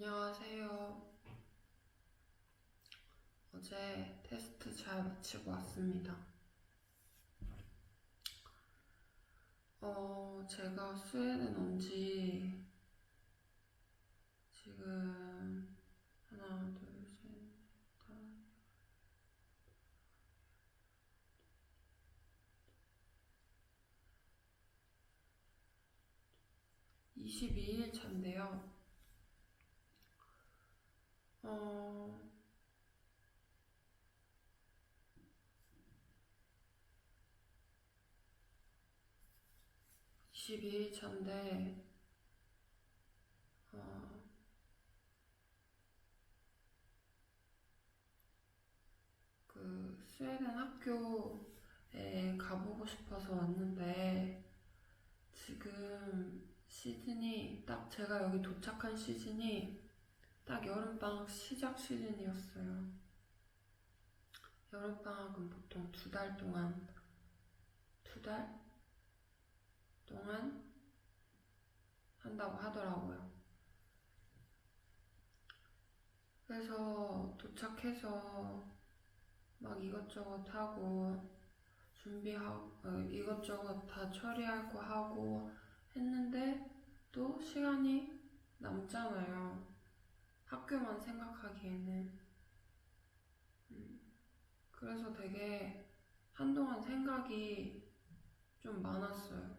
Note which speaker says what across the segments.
Speaker 1: 안녕하세요. 어제 테스트 잘 마치고 왔습니다. 어, 제가 스웨덴 온 지 지금 하나, 둘, 셋, 넷, 다, 22일 차인데요. 어, 이2일 차인데, 어, 그, 스웨덴 학교에 가보고 싶어서 왔는데, 지금 시즌이, 딱 제가 여기 도착한 시즌이 딱 여름방학 시작 시즌이었어요. 여름방학은 보통 두 달 동안, 두 달 동안 한다고 하더라고요. 그래서 도착해서 막 이것저것 하고 준비하고 어, 이것저것 다 처리할 거 하고 했는데 또 시간이 남잖아요. 학교만 생각하기에는. 음, 그래서 되게 한동안 생각이 좀 많았어요.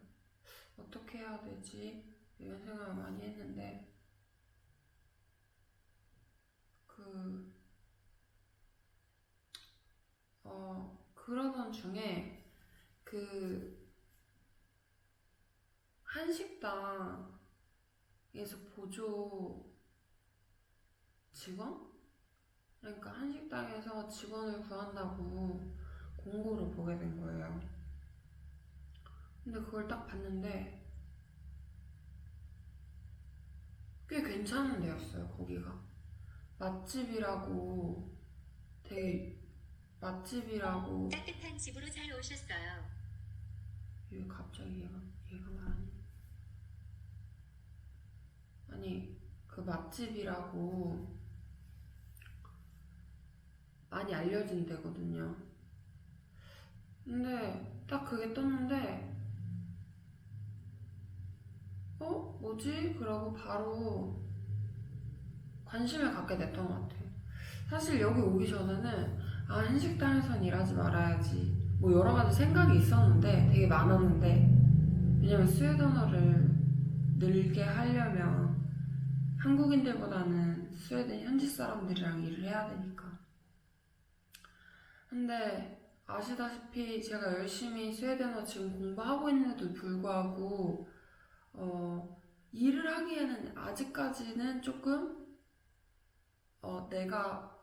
Speaker 1: 어떻게 해야 되지? 이런 생각을 많이 했는데, 그, 어, 그러던 중에, 그, 한식당에서 보조 직원? 그러니까 한식당에서 직원을 구한다고 공고를 보게 된 거예요. 근데 그걸 딱 봤는데 꽤 괜찮은 데였어요, 거기가. 맛집이라고 되게 맛집이라고
Speaker 2: 따뜻한 집으로 잘 오셨어요.
Speaker 1: 왜 갑자기 얘가, 얘가 말하니? 아니, 그 맛집이라고 많이 알려진 데거든요. 근데 딱 그게 떴는데, 어? 뭐지? 그러고 바로 관심을 갖게 됐던 것 같아요. 사실 여기 오기 전에는, 아, 한식당에선 일하지 말아야지. 뭐 여러 가지 생각이 있었는데 되게 많았는데 왜냐면 스웨덴어를 늘게 하려면 한국인들보다는 스웨덴 현지 사람들이랑 일을 해야 되니까 근데 아시다시피 제가 열심히 스웨덴어 지금 공부하고 있는데도 불구하고 어, 일을 하기에는 아직까지는 조금 어, 내가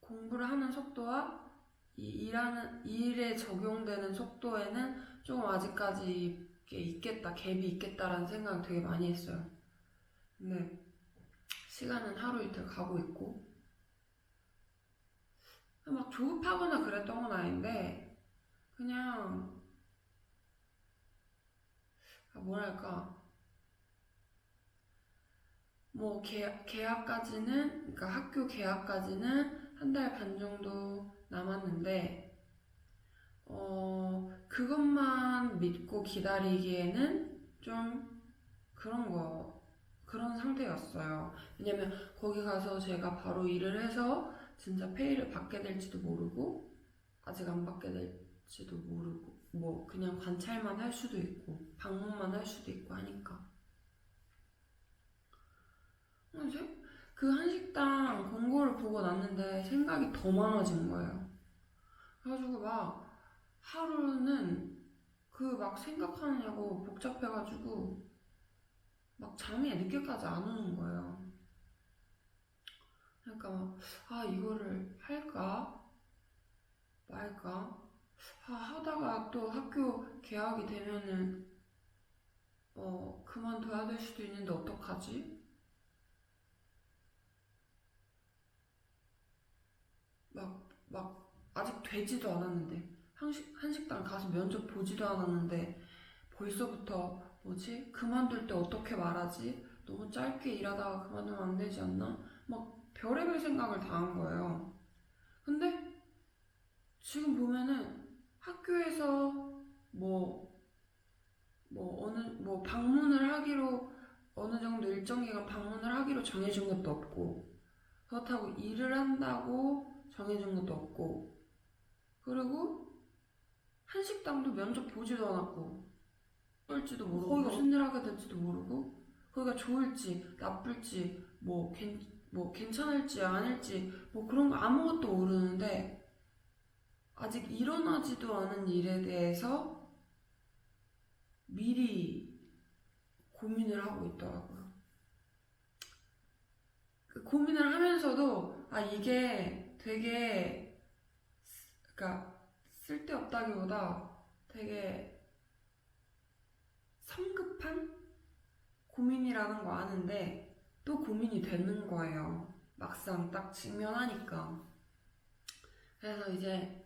Speaker 1: 공부를 하는 속도와 이 일하는 일에 적용되는 속도에는 조금 아직까지 있겠다 갭이 있겠다라는 생각을 되게 많이 했어요. 근데 시간은 하루 이틀 가고 있고 막 조급하거나 그랬던 건 아닌데 그냥 아, 뭐랄까 뭐 계약, 계약까지는 그러니까 학교 계약까지는 한 달 반 정도 남았는데, 어, 그것만 믿고 기다리기에는 좀 그런 거, 그런 상태였어요. 왜냐면 거기 가서 제가 바로 일을 해서 진짜 페이를 받게 될지도 모르고, 아직 안 받게 될지도 모르고, 뭐 그냥 관찰만 할 수도 있고, 방문만 할 수도 있고 하니까. 그래서 그 한식당 공고를 보고 났는데 생각이 더 많아진 거예요. 그래가지고 막 하루는 그 막 생각하느냐고 복잡해가지고 막 잠이 늦게까지 안 오는 거예요. 그러니까 막, 아, 이거를 할까? 말까? 아, 하다가 또 학교 개학이 되면은, 어, 그만둬야 될 수도 있는데 어떡하지? 막, 막, 아직 되지도 않았는데, 한식, 한식당 가서 면접 보지도 않았는데, 벌써부터, 뭐지? 그만둘 때 어떻게 말하지? 너무 짧게 일하다가 그만두면 안 되지 않나? 막 별의별 생각을 다 한 거예요. 근데 지금 보면은 학교에서 뭐, 뭐 어느, 뭐 방문을 하기로 어느 정도 일정 기간 방문을 하기로 정해준 것도 없고, 그렇다고 일을 한다고 정해준 것도 없고, 그리고 한식당도 면접 보지도 않았고, 올지도 모르고, 무슨 일 하게 될지도 모르고, 거기가 좋을지, 나쁠지, 뭐, 괜, 뭐, 괜찮을지, 아닐지, 뭐 그런 거 아무것도 모르는데, 아직 일어나지도 않은 일에 대해서 미리 고민을 하고 있더라고요. 그 고민을 하면서도, 아, 이게 되게, 그니까, 쓸데없다기보다 되게 성급한 고민이라는 거 아는데, 또 고민이 되는 거예요. 막상 딱 직면하니까. 그래서 이제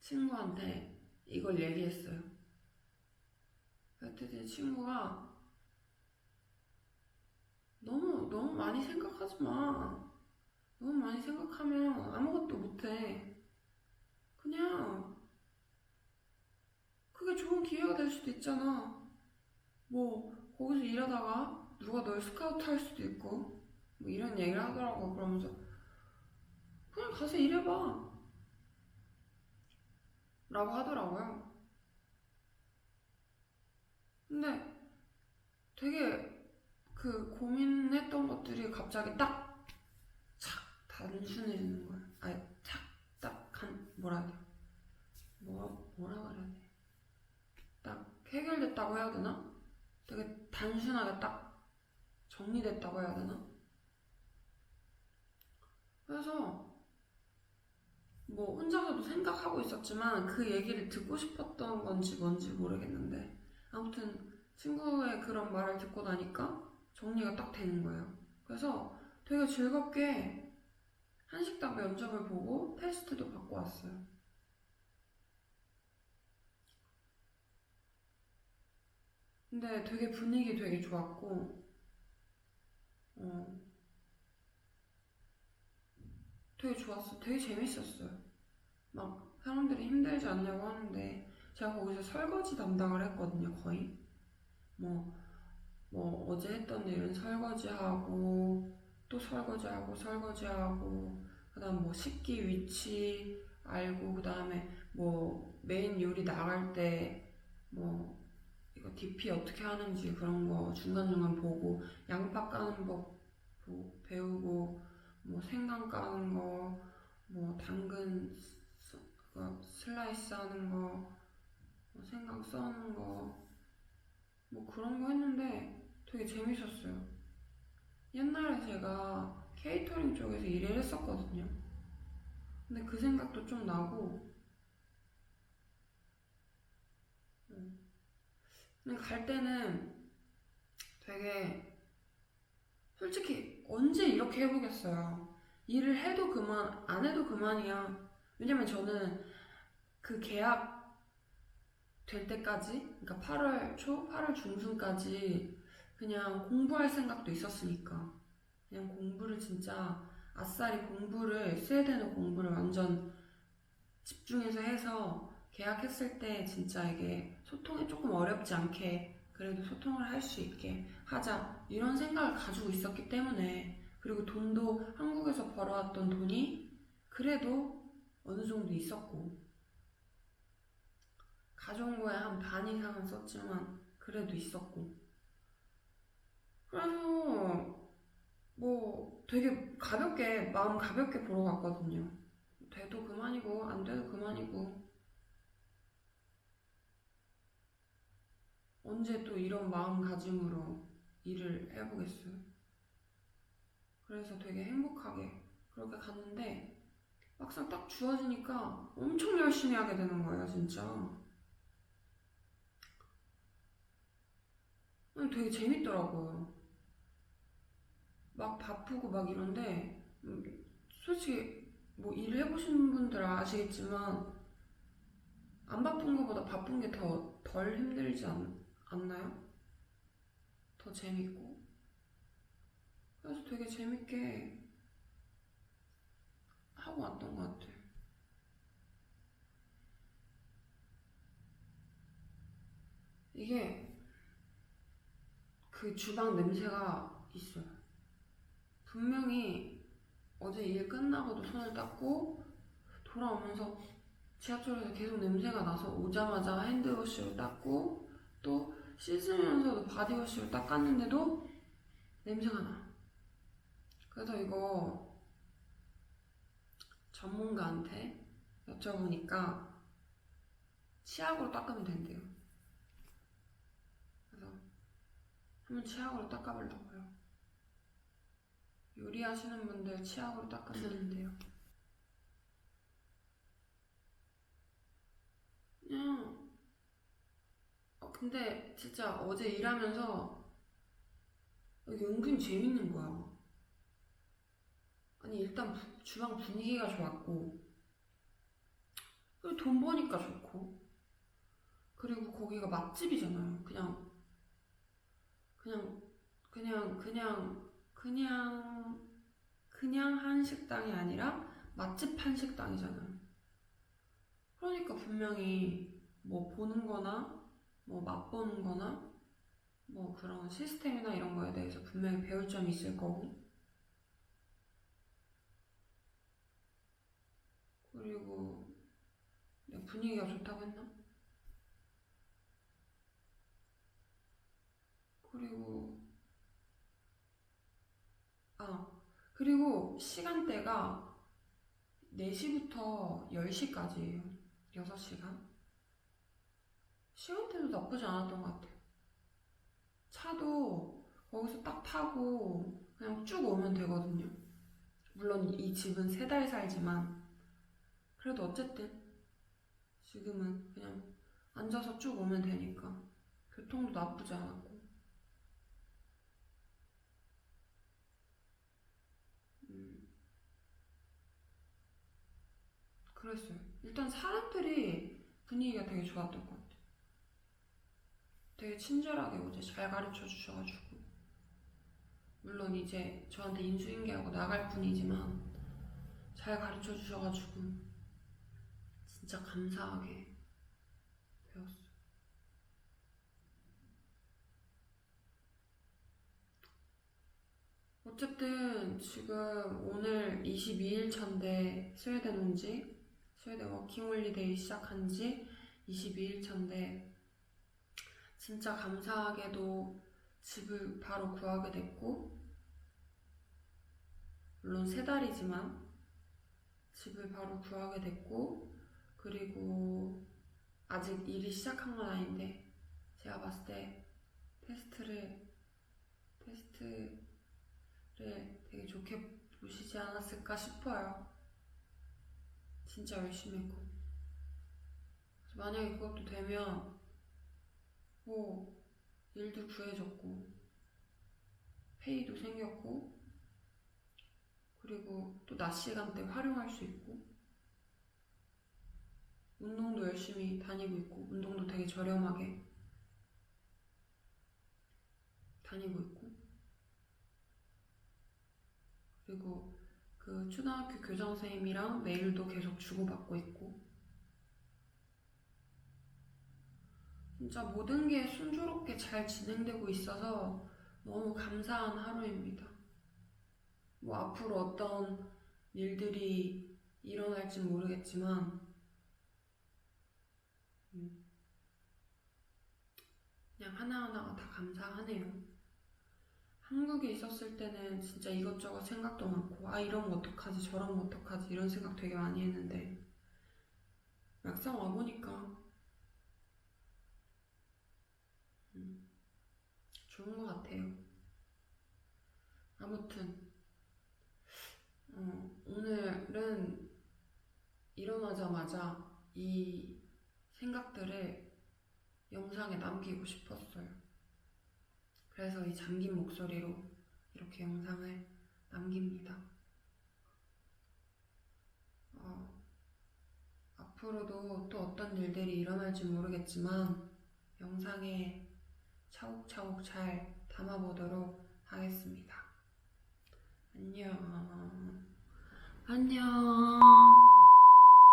Speaker 1: 친구한테 이걸 얘기했어요. 그랬더니 친구가 너무, 너무 많이 생각하지 마. 너무 많이 생각하면 아무것도 못해. 그냥 그게 좋은 기회가 될 수도 있잖아. 뭐, 거기서 일하다가 누가 널 스카우트 할 수도 있고, 뭐 이런 얘기를 하더라고. 그러면서 그냥 가서 일해봐. 라고 하더라고요. 근데 되게 그 고민했던 것들이 갑자기 딱, 착, 단순해지는 거예요. 아니, 착, 딱, 한, 뭐라 해야 돼? 뭐, 뭐라 그래야 돼? 딱 해결됐다고 해야 되나? 되게 단순하게 딱 정리됐다고 해야 되나? 그래서 뭐 혼자서도 생각하고 있었지만 그 얘기를 듣고 싶었던 건지 뭔지 모르겠는데 아무튼 친구의 그런 말을 듣고 나니까 정리가 딱 되는 거예요. 그래서 되게 즐겁게 한식당 면접을 보고 테스트도 받고 왔어요. 근데 되게 분위기 되게 좋았고, 어, 되게 좋았어. 되게 재밌었어요. 막 사람들이 힘들지 않냐고 하는데 제가 거기서 설거지 담당을 했거든요, 거의. 뭐, 뭐 어제 했던 일은 설거지하고 또 설거지하고 설거지하고 그다음 뭐 식기 위치 알고 그다음에 뭐 메인 요리 나갈 때 뭐 이거 DP 어떻게 하는지 그런 거 중간중간 보고 양파 까는 법 보- 배우고 뭐 생강 까는 거, 뭐 당근 스- 그거 슬라이스 하는 거, 뭐 생강 써는 거, 뭐 그런 거 했는데 되게 재밌었어요. 옛날에 제가 케이터링 쪽에서 일을 했었거든요. 근데 그 생각도 좀 나고, 근데 갈 때는 되게 솔직히 언제 이렇게 해보겠어요. 일을 해도 그만, 안 해도 그만이야. 왜냐면 저는 그 계약 될 때까지, 그러니까 8월 초, 8월 중순까지 그냥 공부할 생각도 있었으니까. 그냥 공부를 진짜, 아싸리 공부를, 스웨덴어 공부를 완전 집중해서 해서 계약했을 때 진짜 이게 소통이 조금 어렵지 않게 그래도 소통을 할 수 있게 하자 이런 생각을 가지고 있었기 때문에 그리고 돈도 한국에서 벌어왔던 돈이 그래도 어느 정도 있었고 거에 한 반 이상은 썼지만 그래도 있었고 그래서 뭐 되게 가볍게 마음 가볍게 보러 갔거든요. 돼도 그만이고 안 돼도 그만이고 언제 또 이런 마음가짐으로 일을 해보겠어요. 그래서 되게 행복하게 그렇게 갔는데 막상 딱 주어지니까 엄청 열심히 하게 되는 거예요, 진짜. 되게 재밌더라고요. 막 바쁘고 막 이런데, 음, 솔직히 뭐 일을 해보신 분들 아시겠지만, 안 바쁜 것보다 바쁜 게 더 덜 힘들지 않, 않나요? 더 재밌고 그래서 되게 재밌게 하고 왔던 것 같아요. 이게 그 주방 냄새가 있어요. 분명히 어제 일 끝나고도 손을 닦고 돌아오면서 지하철에서 계속 냄새가 나서 오자마자 핸드워시로 닦고 또 씻으면서도 바디워시로 닦았는데도 냄새가 나. 그래서 이거 전문가한테 여쭤보니까 치약으로 닦으면 된대요. 그래서 한번 치약으로 닦아보려고요. 요리하시는 분들 치약으로 닦으면 돼요. 그냥 어, 근데 진짜 어제 일하면서 이게 은근 재밌는 거야. 아니 일단 부- 주방 분위기가 좋았고 그리고 돈 버니까 좋고 그리고 거기가 맛집이잖아요. 그냥 그냥 그냥 그냥 그냥 그냥 한 식당이 아니라 맛집 한 식당이잖아요. 그러니까 분명히 뭐 보는 거나 뭐 맛보는 거나 뭐 그런 시스템이나 이런 거에 대해서 분명히 배울 점이 있을 거고 그리고 분위기가 좋다고 했나? 그리고 아 그리고 시간대가 4시부터 10시까지예요 6시간 시간대도 나쁘지 않았던 것 같아요 차도 거기서 딱 타고 그냥 쭉 오면 되거든요 물론 이 집은 세 달 살지만 그래도 어쨌든 지금은 그냥 앉아서 쭉 오면 되니까 교통도 나쁘지 않았고 음, 그랬어요. 일단 사람들이 분위기가 되게 좋았던 것 같아요. 되게 친절하게 어제 잘 가르쳐 주셔가지고 물론 이제 저한테 인수인계하고 나갈 뿐이지만 잘 가르쳐 주셔가지고 진짜 감사하게 배웠어요. 어쨌든 지금 오늘 22일 차인데 스웨덴 온 지, 스웨덴 워킹홀리데이 시작한 지 22일 차인데 진짜 감사하게도 집을 바로 구하게 됐고 물론 세 달이지만 집을 바로 구하게 됐고 그리고 아직 일이 시작한 건 아닌데 제가 봤을 때 테스트를 테스트를 되게 좋게 보시지 않았을까 싶어요. 진짜 열심히 했고 만약에 그것도 되면 뭐 일도 구해졌고 페이도 생겼고 그리고 또 낮 시간대 활용할 수 있고 운동도 열심히 다니고 있고 운동도 되게 저렴하게 다니고 있고. 그리고 그 초등학교 교장 선생님이랑 메일도 계속 주고받고 있고 진짜 모든 게 순조롭게 잘 진행되고 있어서 너무 감사한 하루입니다. 뭐 앞으로 어떤 일들이 일어날지 모르겠지만 음, 그냥 하나하나가 다 감사하네요. 한국에 있었을 때는 진짜 이것저것 생각도 많고 아 이런 거 어떡하지 저런 거 어떡하지 이런 생각 되게 많이 했는데 막상 와보니까 음, 좋은 것 같아요. 아무튼 어, 오늘은 일어나자마자 이 생각들을 영상에 남기고 싶었어요. 그래서 이 잠긴 목소리로 이렇게 영상을 남깁니다. 어, 앞으로도 또 어떤 일들이 일어날지 모르겠지만 영상에 차곡차곡 잘 담아보도록 하겠습니다. 안녕. 안녕.